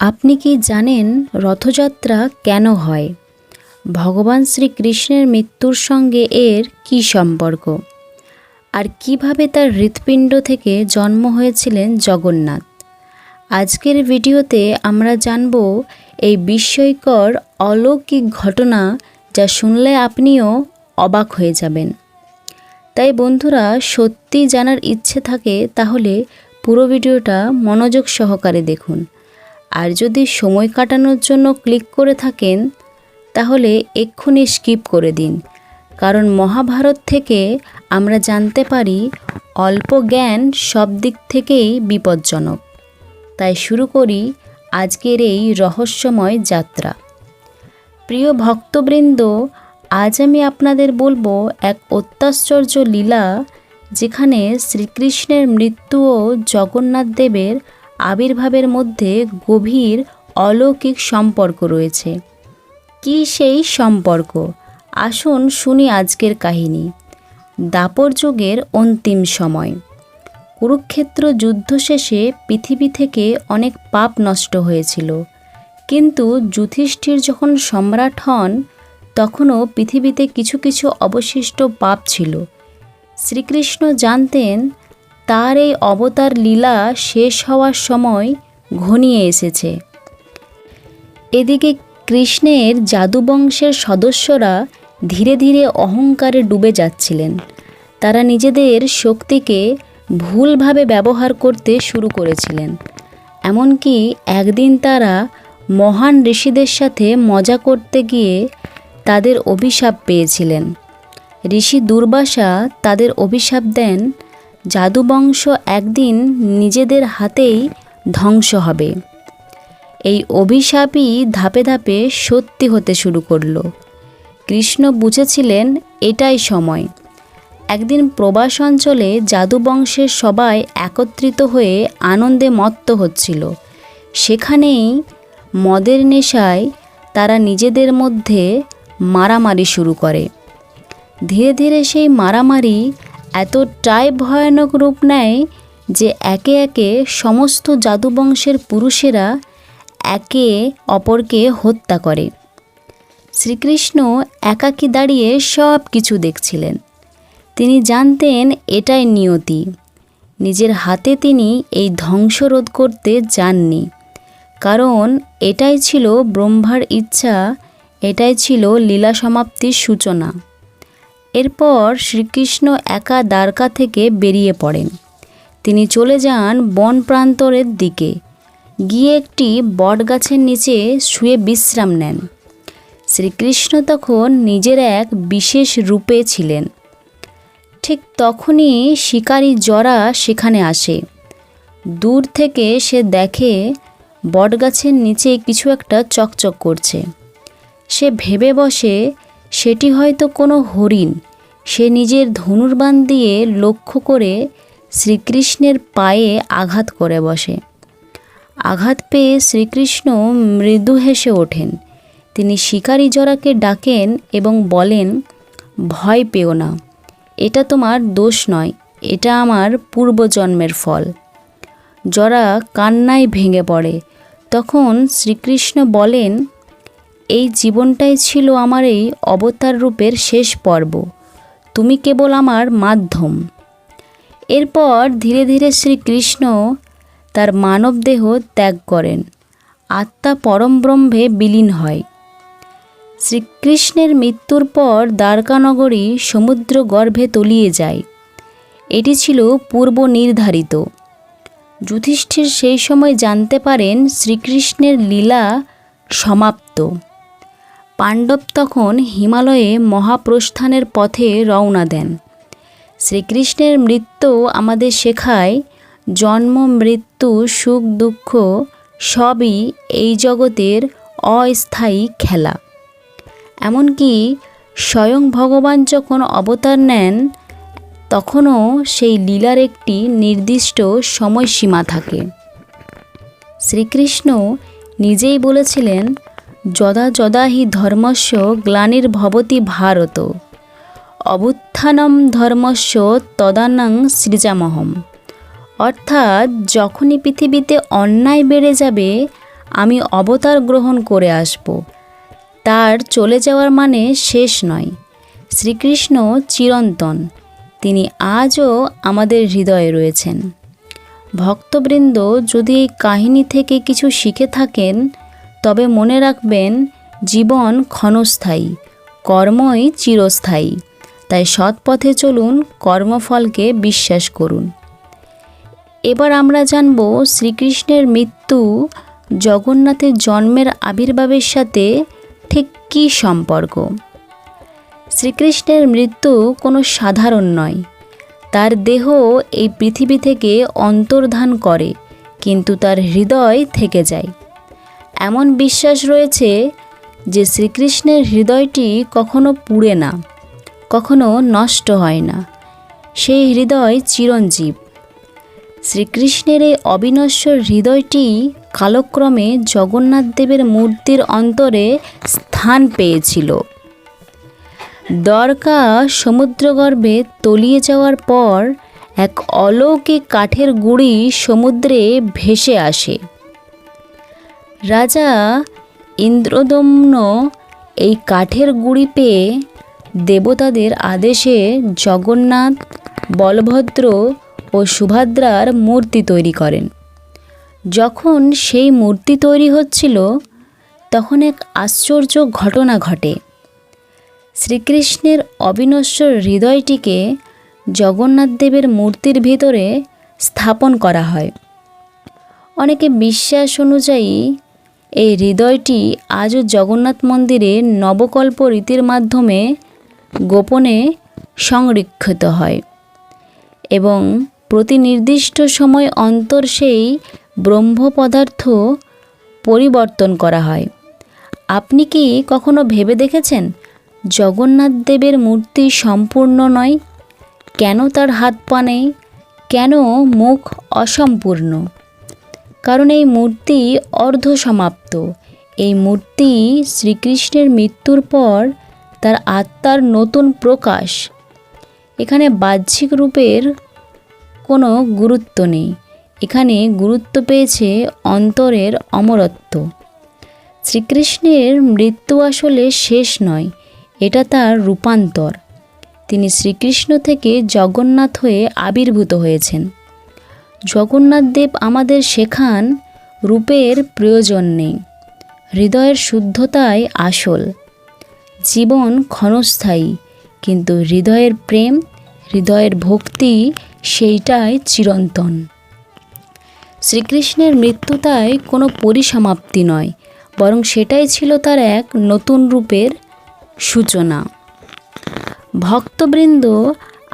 আপনি কি জানেন রথযাত্রা কেন হয়? ভগবান শ্রীকৃষ্ণের মৃত্যুর সঙ্গে এর কী সম্পর্ক? আর কীভাবে তার হৃৎপিণ্ড থেকে জন্ম হয়েছিলেন জগন্নাথ? আজকের ভিডিওতে আমরা জানব এই বিস্ময়কর অলৌকিক ঘটনা যা শুনলে আপনিও অবাক হয়ে যাবেন। তাই বন্ধুরা, সত্যি জানার ইচ্ছে থাকে তাহলে পুরো ভিডিওটা মনোযোগ সহকারে দেখুন। আর যদি সময় কাটানোর জন্য ক্লিক করে থাকেন, তাহলে এক্ষুনি স্কিপ করে দিন। কারণ মহাভারত থেকে আমরা জানতে পারি, অল্প জ্ঞান সব দিক থেকেই বিপজ্জনক। তাই শুরু করি আজকের এই রহস্যময় যাত্রা। প্রিয় ভক্তবৃন্দ, আজ আমি আপনাদের বলব এক অত্যাশ্চর্য লীলা, যেখানে শ্রীকৃষ্ণের মৃত্যু ও জগন্নাথ দেবের আবির্ভাবের মধ্যে গভীর অলৌকিক সম্পর্ক রয়েছে। কি সেই সম্পর্ক? আসুন শুনি আজকের কাহিনী। দাপর যুগের অন্তিম সময়। কুরুক্ষেত্র যুদ্ধ শেষে পৃথিবী থেকে অনেক পাপ নষ্ট হয়েছিল। কিন্তু যুধিষ্ঠির যখন সম্রাট হন, তখনও পৃথিবীতে কিছু কিছু অবশিষ্ট পাপ ছিল। শ্রীকৃষ্ণ জানতেন তার এই অবতার লীলা শেষ হওয়ার সময় ঘনিয়ে এসেছে। এদিকে কৃষ্ণের জাদুবংশের সদস্যরা ধীরে ধীরে অহংকারে ডুবে যাচ্ছিলেন। তারা নিজেদের শক্তিকে ভুলভাবে ব্যবহার করতে শুরু করেছিলেন। এমনকি একদিন তারা মহান ঋষিদের সাথে মজা করতে গিয়ে তাদের অভিশাপ পেয়েছিলেন। ঋষি দুর্বাসা তাদের অভিশাপ দেন জাদুবংশ একদিন নিজেদের হাতেই ধ্বংস হবে। এই অভিশাপই ধাপে ধাপে সত্যি হতে শুরু করল। কৃষ্ণ বুঝেছিলেন, এটাই সময়। একদিন প্রবাস অঞ্চলে জাদুবংশের সবাই একত্রিত হয়ে আনন্দে মত্ত হচ্ছিল। সেখানেই মদের নেশায় তারা নিজেদের মধ্যে মারামারি শুরু করে। ধীরে ধীরে সেই মারামারি এতটাই ভয়ানক রূপ নেয় যে একে একে সমস্ত জাদুবংশের পুরুষেরা একে অপরকে হত্যা করে। শ্রীকৃষ্ণ একাকী দাঁড়িয়ে সব কিছু দেখছিলেন। তিনি জানতেন এটাই নিয়তি। নিজের হাতে তিনি এই ধ্বংস রোধ করতে যাননি। কারণ এটাই ছিল ব্রহ্মার ইচ্ছা, এটাই ছিল লীলা সমাপ্তির সূচনা। এরপর শ্রীকৃষ্ণ একা দ্বারকা থেকে বেরিয়ে পড়েন। তিনি চলে যান বন প্রান্তরের দিকে। গিয়ে একটি বটগাছের নিচে শুয়ে বিশ্রাম নেন। শ্রীকৃষ্ণ তখন নিজের এক বিশেষ রূপে ছিলেন। ঠিক তখনই শিকারী জরা সেখানে আসে। দূর থেকে সে দেখে বটগাছের নিচে কিছু একটা চকচক করছে। সে ভেবে বসে, সেটি হয়তো কোনো হরিণ। সে নিজের ধনুর্বান দিয়ে লক্ষ্য করে শ্রীকৃষ্ণের পায়ে আঘাত করে বসে। আঘাত পেয়ে শ্রীকৃষ্ণ মৃদু হেসে ওঠেন। তিনি শিকারী জরাকে ডাকেন এবং বলেন, ভয় পেও না, এটা তোমার দোষ নয়, এটা আমার পূর্বজন্মের ফল। জরা কান্নায় ভেঙে পড়ে। তখন শ্রীকৃষ্ণ বলেন, এই জীবনটাই ছিল আমার এই অবতার রূপের শেষ পর্ব। তুমি কেবল আমার মাধ্যম। এরপর ধীরে ধীরে শ্রীকৃষ্ণ তার মানবদেহ ত্যাগ করেন। আত্মা পরম ব্রহ্মে বিলীন হয়। শ্রীকৃষ্ণের মৃত্যুর পর দ্বারকানগরী সমুদ্র গর্ভে তলিয়ে যায়। এটি ছিল পূর্ব নির্ধারিত। যুধিষ্ঠির সেই সময় জানতে পারেন শ্রীকৃষ্ণের লীলা সমাপ্ত। পাণ্ডব তখন হিমালয়ে মহাপ্রস্থানের পথে রওনা দেন। শ্রীকৃষ্ণের মৃত্যু আমাদের শেখায়, জন্ম, মৃত্যু, সুখ, দুঃখ সবই এই জগতের অস্থায়ী খেলা। এমনকি স্বয়ং ভগবান যখন অবতার নেন, তখনও সেই লীলার একটি নির্দিষ্ট সময়সীমা থাকে। শ্রীকৃষ্ণ নিজেই বলেছিলেন যদা যদা হি ধর্মস্য গ্লানির ভবতি ভারত। অবুত্থানম ধর্মস্য তদানং সৃজামহম। অর্থাৎ যখনই পৃথিবীতে অন্যায় বেড়ে যাবে, আমি অবতার গ্রহণ করে আসব। তার চলে যাওয়ার মানে শেষ নয়। শ্রীকৃষ্ণ চিরন্তন। তিনি আজও আমাদের হৃদয়ে রয়েছেন। ভক্তবৃন্দ যদি এই কাহিনী থেকে কিছু শিখে থাকেন তবে মনে রাখবেন, জীবন ক্ষণস্থায়ী, কর্মই চিরস্থায়ী। তাই সৎ পথে চলুন, কর্মফলকে বিশ্বাস করুন। এবার আমরা জানব শ্রীকৃষ্ণের মৃত্যু জগন্নাথের জন্মের আবির্ভাবের সাথে ঠিক কী সম্পর্ক? শ্রীকৃষ্ণের মৃত্যু কোনো সাধারণ নয়। তার দেহ এই পৃথিবী থেকে অন্তর্ধান করে, কিন্তু তার হৃদয় থেকে যায়। এমন বিশ্বাস রয়েছে যে শ্রীকৃষ্ণের হৃদয়টি কখনো পুড়ে না, কখনো নষ্ট হয় না। সেই হৃদয় চিরঞ্জীব। শ্রীকৃষ্ণের এই অবিনশ্বর হৃদয়টি কালক্রমে জগন্নাথ দেবের মূর্তির অন্তরে স্থান পেয়েছিল। দরকা সমুদ্রগর্ভে তলিয়ে যাওয়ার পর এক অলৌকিক কাঠের গুঁড়ি সমুদ্রে ভেসে আসে। রাজা ইন্দ্রদম্ন এই কাঠের গুঁড়ি পেয়ে দেবতাদের আদেশে জগন্নাথ, বলভদ্র ও সুভদ্রার মূর্তি তৈরি করেন। যখন সেই মূর্তি তৈরি হচ্ছিল, তখন এক আশ্চর্য ঘটনা ঘটে। শ্রীকৃষ্ণের অবিনশ্বর হৃদয়টিকে জগন্নাথ দেবের মূর্তির ভিতরে স্থাপন করা হয়। অনেকে বিশ্বাস অনুযায়ী এই হৃদয়টি আজও জগন্নাথ মন্দিরে নবকল্প রীতির মাধ্যমে গোপনে সংরক্ষিত হয় এবং প্রতি নির্দিষ্ট সময় অন্তর সেই ব্রহ্ম পদার্থ পরিবর্তন করা হয়। আপনি কি কখনো ভেবে দেখেছেন, জগন্নাথ দেবের মূর্তি সম্পূর্ণ নয়? কেন তার হাত পা নেই? কেন মুখ অসম্পূর্ণ? কারণ এই মূর্তি অর্ধ সমাপ্ত এই মূর্তি শ্রীকৃষ্ণের মৃত্যুর পর তার আত্মার নতুন প্রকাশ। এখানে বাহ্যিক রূপের কোনো গুরুত্ব নেই। এখানে গুরুত্ব পেয়েছে অন্তরের অমরত্ব। শ্রীকৃষ্ণের মৃত্যু আসলে শেষ নয়, এটা তার রূপান্তর। তিনি শ্রীকৃষ্ণ থেকে জগন্নাথ হয়ে আবির্ভূত হয়েছেন। জগন্নাথ দেব আমাদের শেখান রূপের প্রয়োজন নেই, হৃদয়ের শুদ্ধতাই আসল। জীবন ক্ষণস্থায়ী, কিন্তু হৃদয়ের প্রেম, হৃদয়ের ভক্তি সেইটাই চিরন্তন। শ্রীকৃষ্ণের মৃত্যু তাই কোনো পরিসমাপ্তি নয়, বরং সেটাই ছিল তার এক নতুন রূপের সূচনা। ভক্তবৃন্দ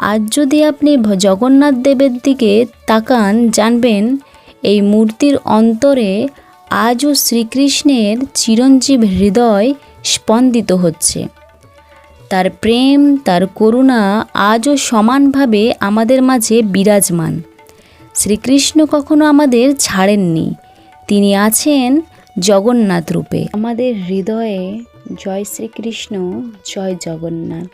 আজ যদি আপনি জগন্নাথ দেবের দিকে তাকান, জানবেন এই মূর্তির অন্তরে আজও শ্রীকৃষ্ণের চিরঞ্জীব হৃদয় স্পন্দিত হচ্ছে। তার প্রেম, তার করুণা আজও সমানভাবে আমাদের মাঝে বিরাজমান। শ্রীকৃষ্ণ কখনো আমাদের ছাড়েননি। তিনি আছেন জগন্নাথ রূপে। আমাদের হৃদয়ে জয় শ্রীকৃষ্ণ, জয় জগন্নাথ।